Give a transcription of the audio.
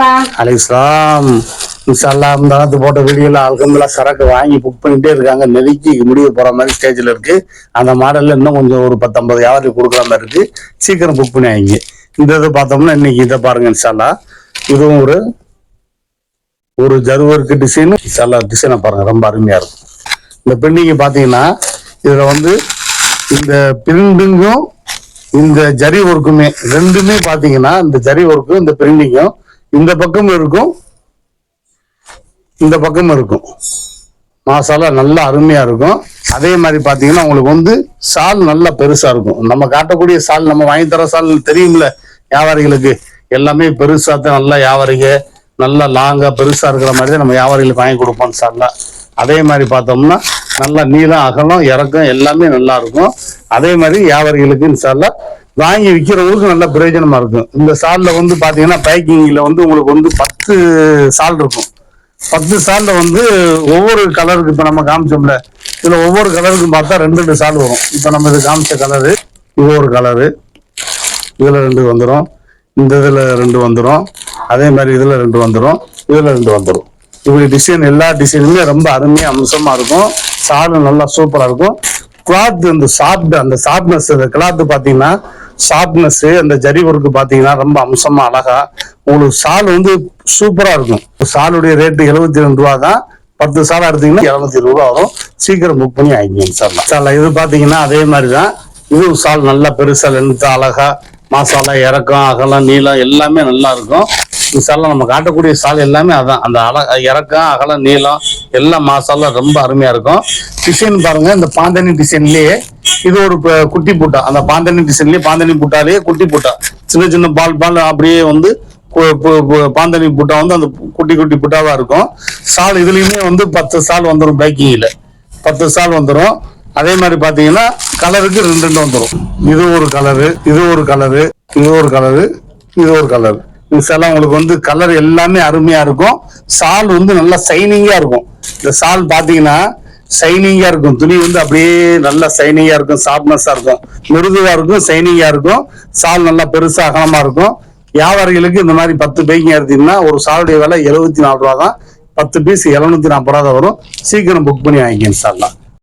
சொல்லுங்கப்பா இன்ஷால்லா இந்த காலத்து போட்ட வீடியோல அல்கம்துல்லா சரக்கு வாங்கி புக் பண்ணிட்டே இருக்காங்க. நெருக்கி முடிய போற மாதிரி ஸ்டேஜ்ல இருக்கு. அந்த மாடல்ல இன்னும் கொஞ்சம் ஒரு பத்தொன்பது யாருக்கு கொடுக்குற மாதிரி இருக்கு. சீக்கிரம் புக் பண்ணி வாங்கி இந்த இது பார்த்தோம்னா இன்னைக்கு இதை பாருங்க இன்ஷால்லா இதுவும் ஒரு ஒரு ஜருவருக்கு டிசைன் இன்ஷால்லா டிசைனை பாருங்க. ரொம்ப அருமையா இருக்கும். இந்த பெண்டிங்க பாத்தீங்கன்னா இதுல வந்து இந்த பிரிண்டிங்கும் இந்த ஜரி ஒர்க்குமே ரெண்டுமே பாத்தீங்கன்னா இந்த ஜரி ஒர்க்கும் இந்த பிரிண்டிங்கும் இந்த பக்கம் இருக்கும். இந்த பக்கம் இருக்கும். மாசாலா நல்லா அருமையா இருக்கும். அதே மாதிரி பாத்தீங்கன்னா உங்களுக்கு வந்து சால் நல்லா பெருசா இருக்கும். நம்ம காட்டக்கூடிய சால் நம்ம வாங்கி தர சால் தெரியும்ல வியாபாரிகளுக்கு. எல்லாமே பெருசா தான் நல்லா வியாபாரிக நல்லா லாங்கா பெருசா இருக்கிற மாதிரி தான் நம்ம வியாபாரிகளுக்கு வாங்கி கொடுப்போம் சால்லாம் அதே மாதிரி பார்த்தோம்னா நல்லா நீளம் அகலம் இறக்கம் எல்லாமே நல்லா இருக்கும். அதே மாதிரி வியாபாரிகளுக்கு இன்ஷால்லா வாங்கி விற்கிறவங்களுக்கு நல்ல பிரயோஜனமா இருக்கும். இந்த சால்ல வந்து பாத்தீங்கன்னா பேக்கிங்ல வந்து உங்களுக்கு வந்து பத்து சால் இருக்கும். பத்து சால்ல வந்து ஒவ்வொரு கலருக்கு இப்ப நம்ம காமிச்சோம்ல இதுல ஒவ்வொரு கலருக்கும் பார்த்தா ரெண்டு ரெண்டு சால் வரும். இப்ப நம்ம இது காமிச்ச கலரு இது ஒரு கலரு இதுல ரெண்டு வந்துடும் இந்த இதுல ரெண்டு வந்துடும் அதே மாதிரி இதுல ரெண்டு வந்துடும் இதுல ரெண்டு வந்துடும் இப்படி டிசைன் எல்லா டிசைனுமே ரொம்ப அருமையா அம்சமா இருக்கும். சாலும் நல்லா சூப்பரா இருக்கும். கிளாத் அந்த சாஃப்ட் அந்த சாஃப்ட்னஸ் அந்த கிளாத் பாத்தீங்கன்னா ஷார்ப்னஸ் அந்த ஜரி ஒர்க்கு பாத்தீங்கன்னா ரொம்ப அம்சமா அழகா உங்களுக்கு சால் வந்து சூப்பரா இருக்கும். சாலுடைய ரேட்டு எழுபத்தி ரெண்டு ரூபா தான் பத்து சாலா எடுத்தீங்கன்னா இரநூத்தி இருபது ரூபா வரும். சீக்கிரம் புக் பண்ணி ஆகிங்க சார் சார் இது பாத்தீங்கன்னா அதே மாதிரி தான் இது சால் நல்லா பெருசா லென்த்தா அழகா மசாலா இறக்கம் அகலம் நீளம் எல்லாமே நல்லா இருக்கும். இந்த சாலில் நம்ம காட்டக்கூடிய சால் எல்லாமே அதான். அந்த அல இறக்கம் அகலம் நீளம் எல்லாம் மசாலா ரொம்ப அருமையா இருக்கும். டிசைன் பாருங்க இந்த பாந்தனி டிசைன்லயே இது ஒரு ப- குட்டி பூட்டா. அந்த பாந்தனி டிசைன்லயே பாந்தனி பூட்டாலேயே குட்டி பூட்டா. சின்ன சின்ன பால் பால் அப்படியே வந்து பாந்தனி பூட்டா வந்து அந்த குட்டி குட்டி பூட்டாவா இருக்கும். சால் இதுலயுமே வந்து பத்து சால் வந்துடும் பைக்கிங்ல பத்து சால் வந்துடும் அதே மாதிரி பாத்தீங்கன்னா கலருக்கு ரெண்டு ரெண்டு வந்துடும் இது ஒரு கலரு இது ஒரு கலரு இது ஒரு கலரு இது ஒரு கலர். இதெல்லாம் உங்களுக்கு வந்து கலர் எல்லாமே அருமையா இருக்கும். சால் வந்து நல்லா சைனிங்கா இருக்கும். இந்த சால் பாத்தீங்கன்னா சைனிங்கா இருக்கும். துணி வந்து அப்படியே நல்லா சைனிங்கா இருக்கும். சாஃப்ட்னஸா இருக்கும். மிருதுவா இருக்கும். சைனிங்கா இருக்கும். சால் நல்லா பெருசா அகலமா இருக்கும். வியாபாரிகளுக்கு இந்த மாதிரி பத்து பைக்கிங் எடுத்தீங்கன்னா ஒரு சாலுடைய விலை எழுபத்தி நாலு ரூபா தான் பத்து பீஸ் எழுநூத்தி நாற்பது ரூபா தான் வரும். சீக்கிரம் புக் பண்ணி வாங்கிக்கணும் சார்லாம்